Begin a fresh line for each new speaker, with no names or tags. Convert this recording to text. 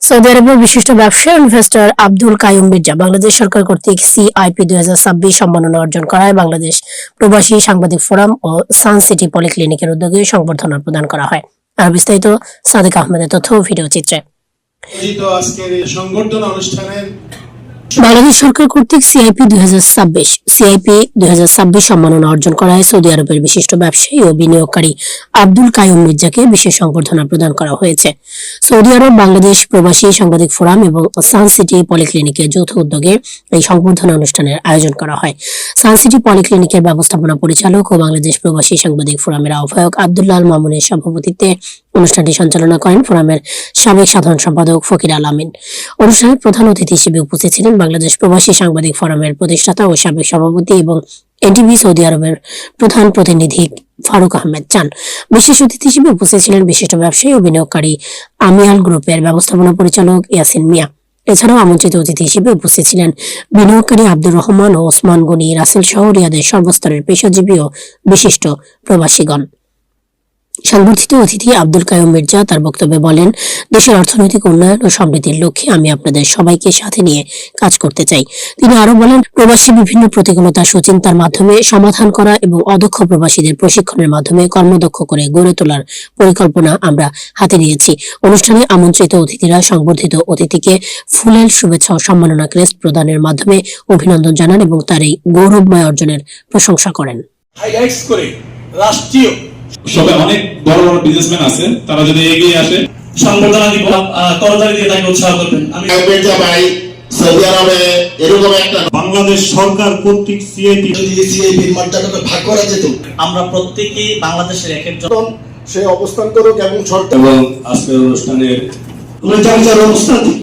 Saudi আরবের বিশিষ্ট ব্যবসায়ী ইনভেস্টর আব্দুল কায়ুম মির্জা বাংলাদেশ সরকার কর্তৃক সিআইপি দুই হাজার ছাব্বিশ সম্মাননা অর্জন করায় বাংলাদেশ প্রবাসী সাংবাদিক ফোরাম ও সান সিটি পলিক্লিনিকের উদ্যোগে সংবর্ধনা প্রদান করা হয়। আর বিস্তারিত সাদেক আহমেদের তথ্য ভিডিও চিত্রে।
আজকের সংবর্ধনা অনুষ্ঠানের
বাংলাদেশ সরকার কর্তৃক সিআইপি দুই হাজার ছাব্বিশ সিআইপি দুই হাজার ছাব্বিশ সম্মাননা অর্জন করায় সৌদি আরবের বিশিষ্ট ব্যবসায়ী ও বিনিয়োগকারী আব্দুল কায়ুম মির্জাকে বিশেষ সংবর্ধনা প্রদান করা হয়েছে। সৌদি আরব, বাংলাদেশ প্রবাসী সাংবাদিক ফোরাম এবং সান সিটি পলিক্লিনিকের যৌথ উদ্যোগে এই সংবর্ধনা অনুষ্ঠানের আয়োজন করা হয়। সান সিটি পলিক্লিনিকের ব্যবস্থাপনা পরিচালক ও বাংলাদেশ প্রবাসী সাংবাদিক ফোরামের আহ্বায়ক আব্দুল্লাহ মামুনের সভাপতিত্বে অনুষ্ঠানটি সঞ্চালনা করেন ফোরামের সাবেক সাধারণ সম্পাদক ফকির আল আমিন। অনুষ্ঠানের প্রধান অতিথি হিসেবে উপস্থিত ছিলেন বাংলাদেশ প্রবাসী সাংবাদিক ফোরামের প্রতিষ্ঠাতা ও সাবেক সভাপতি এবং এনটিভি সৌদি আরবের প্রধান প্রতিনিধি ফারুক আহমেদ চান। বিশেষ অতিথি হিসেবে উপস্থিত ছিলেন বিশিষ্ট ব্যবসায়ী ও বিনিয়োগকারী আমিয়াল গ্রুপের ব্যবস্থাপনা পরিচালক ইয়াসিন মিয়া। এছাড়াও আমন্ত্রিত অতিথি হিসেবে উপস্থিত ছিলেন বিনিয়োগকারী আব্দুর রহমান ও ওসমান গনি রাসেল সহ রিয়াদের সর্বস্তরের পেশাজীবী ও বিশিষ্ট প্রবাসীগণ। সংবর্ধিত অতিথি আব্দুল কায়ুম মির্জা তার বক্তব্যে বলেন, দেশের অর্থনৈতিক উন্নয়ন ও সমৃদ্ধির লক্ষ্যে আমি আপনাদের সবাইকে সাথে নিয়ে কাজ করতে চাই। তিনি আরও বলেন, প্রবাসী বিভিন্ন প্রতিকূলতা সুচিন্তার মাধ্যমে সমাধান করা এবং অদক্ষ প্রবাসীদের প্রশিক্ষণের মাধ্যমে কর্মদক্ষ করে গড়ে তোলার পরিকল্পনা আমরা হাতে নিয়েছি। অনুষ্ঠানে আমন্ত্রিত অতিথিরা সংবর্ধিত অতিথিকে ফুলেল শুভেচ্ছা ও সম্মাননা ক্রেস্ট প্রদানের মাধ্যমে অভিনন্দন জানান এবং তার এই গৌরবময় অর্জনের প্রশংসা করেন।
রাষ্ট্রীয়
সবাই অনেক বড় বড় বিজনেসম্যান আছে তারা যদি এগিয়ে আসে
সংবর্ধনা দিব করতালি দিয়ে তাকে উৎসাহ করবেন। আমি
ভাই সৌদি আরবে এরকম একটা
বাংলাদেশ সরকার কর্তৃক সিআইপি
যদি সিআইপির মর্যাদাটা ভাগ করা যেত।
আমরা প্রত্যেকেই বাংলাদেশের এক একজন
সে অবস্থান করুক এবং সরকার
এবং আজকের অনুষ্ঠানের
অনুষ্ঠান